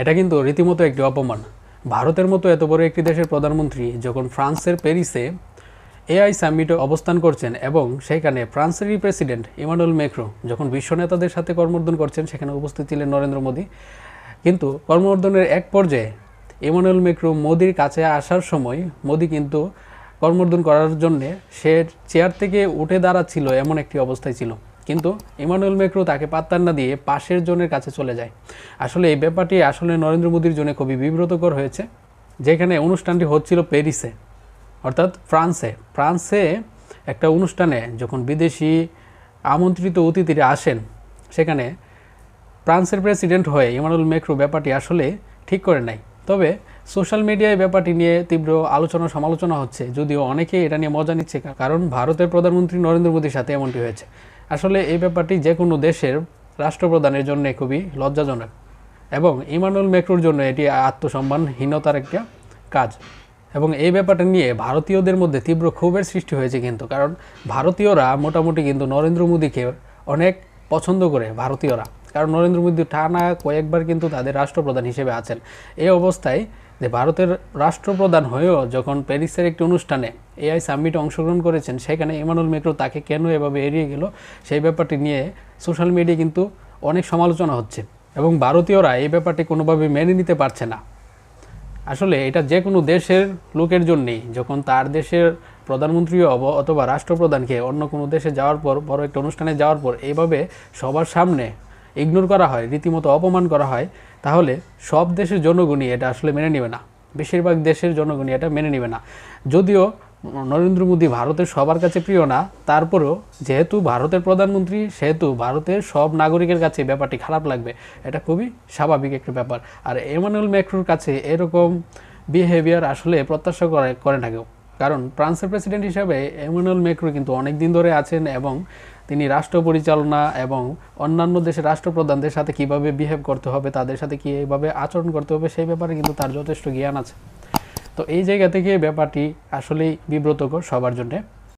এটা কিন্তু রীতিমতো একটি অপমান। ভারতের মতো এত বড় একটি দেশের প্রধানমন্ত্রী যখন ফ্রান্সের প্যারিসে এআই সামিটে অবস্থান করছেন এবং সেখানে ফ্রান্সেরই প্রেসিডেন্ট ইমানুয়েল মেক্রো যখন বিশ্ব নেতাদের সাথে কর্মর্দন করছেন, সেখানে উপস্থিত ছিলেন নরেন্দ্র মোদী। কিন্তু কর্মর্দনের এক পর্যায়ে ইমানুয়েল মেক্রো মোদির কাছে আসার সময় মোদি কিন্তু কর্মর্দন করার জন্যে সে চেয়ার থেকে উঠে দাঁড়াচ্ছিল, এমন একটি অবস্থায় ছিল। কিন্তু ইমানুয়েল মেক্রো তাকে পাত্তার না দিয়ে পাশের জনের কাছে চলে যায়। আসলে এই ব্যাপারটি আসলে নরেন্দ্র মোদীর জন্য খুবই বিব্রতকর হয়েছে, যেখানে অনুষ্ঠানটি হচ্ছিল প্যারিসে, অর্থাৎ ফ্রান্সে। ফ্রান্সে একটা অনুষ্ঠানে যখন বিদেশি আমন্ত্রিত অতিথিরা আসেন, সেখানে ফ্রান্সের প্রেসিডেন্ট হয়ে ইমানুয়েল মেক্রো ব্যাপারটি আসলে ঠিক করে নাই। তবে সোশ্যাল মিডিয়ায় ব্যাপারটি নিয়ে তীব্র আলোচনা সমালোচনা হচ্ছে, যদিও অনেকেই এটা নিয়ে মজা নিচ্ছে, কারণ ভারতের প্রধানমন্ত্রী নরেন্দ্র মোদীর সাথে এমনটি হয়েছে। আসলে এই ব্যাপারটি যে কোনো দেশের রাষ্ট্রপ্রধানের জন্য খুবই লজ্জাজনক এবং ইমানুয়েল মেক্রোর জন্য এটি আত্মসম্মানহীনতার একটা কাজ। এবং এই ব্যাপারটা নিয়ে ভারতীয়দের মধ্যে তীব্র ক্ষোভের সৃষ্টি হয়েছে কিন্তু, কারণ ভারতীয়রা মোটামুটি কিন্তু নরেন্দ্র মোদীকে অনেক পছন্দ করে ভারতীয়রা। কারণ নরেন্দ্র মোদী টানা কয়েকবার কিন্তু তাদের রাষ্ট্রপ্রধান হিসেবে আছেন। এই অবস্থায় যে ভারতের রাষ্ট্রপ্রধান হয়েও যখন প্যারিসের একটি অনুষ্ঠানে এআই সামিটে অংশগ্রহণ করেছেন, সেখানে ইমানুল মেক্রো তাকে কেন এভাবে এড়িয়ে গেল সেই ব্যাপারটি নিয়ে সোশ্যাল মিডিয়া কিন্তু অনেক সমালোচনা হচ্ছে এবং ভারতীয়রা এই ব্যাপারটি কোনোভাবে মেনে নিতে পারছে না। আসলে এটা যে কোনো দেশের লোকের জন্যেই, যখন তার দেশের প্রধানমন্ত্রী অথবা রাষ্ট্রপ্রধানকে অন্য কোনো দেশে যাওয়ার পর, বড় একটা অনুষ্ঠানে যাওয়ার পর, এইভাবে সবার সামনে ইগনোর করা হয়, রীতিমতো অপমান করা হয় তাহলে সব দেশের জনগণই এটা আসলে মেনে নেবে না। বেশিরভাগ দেশের জনগণই এটা মেনে নেবে না। যদিও নরেন্দ্র মোদী ভারতের সবার কাছে প্রিয় না, তারপরেও যেহেতু ভারতের প্রধানমন্ত্রী, সেহেতু ভারতের সব নাগরিকের কাছে ব্যাপারটি খারাপ লাগবে, এটা খুবই স্বাভাবিক একটা ব্যাপার। আর এমানুয়েল ম্যাক্রোর কাছে এরকম বিহেভিয়ার আসলে প্রত্যাশা করে করে না কেউ। কারণ ফ্রান্সের প্রেসিডেন্ট হিসাবে এমানুয়েল ম্যাক্রো কিন্তু অনেক দিন ধরে আছেন এবং তিনি রাষ্ট্র পরিচালনা এবং অন্যান্য দেশের রাষ্ট্রপ্রধানদের সাথে কীভাবে বিহেভ করতে হবে, তাদের সাথে কীভাবে আচরণ করতে হবে, সেই ব্যাপারে কিন্তু তার যথেষ্ট জ্ঞান আছে। তো এই জায়গা থেকে ব্যাপারটি আসলেই বিব্রতকর সবার জন্যে।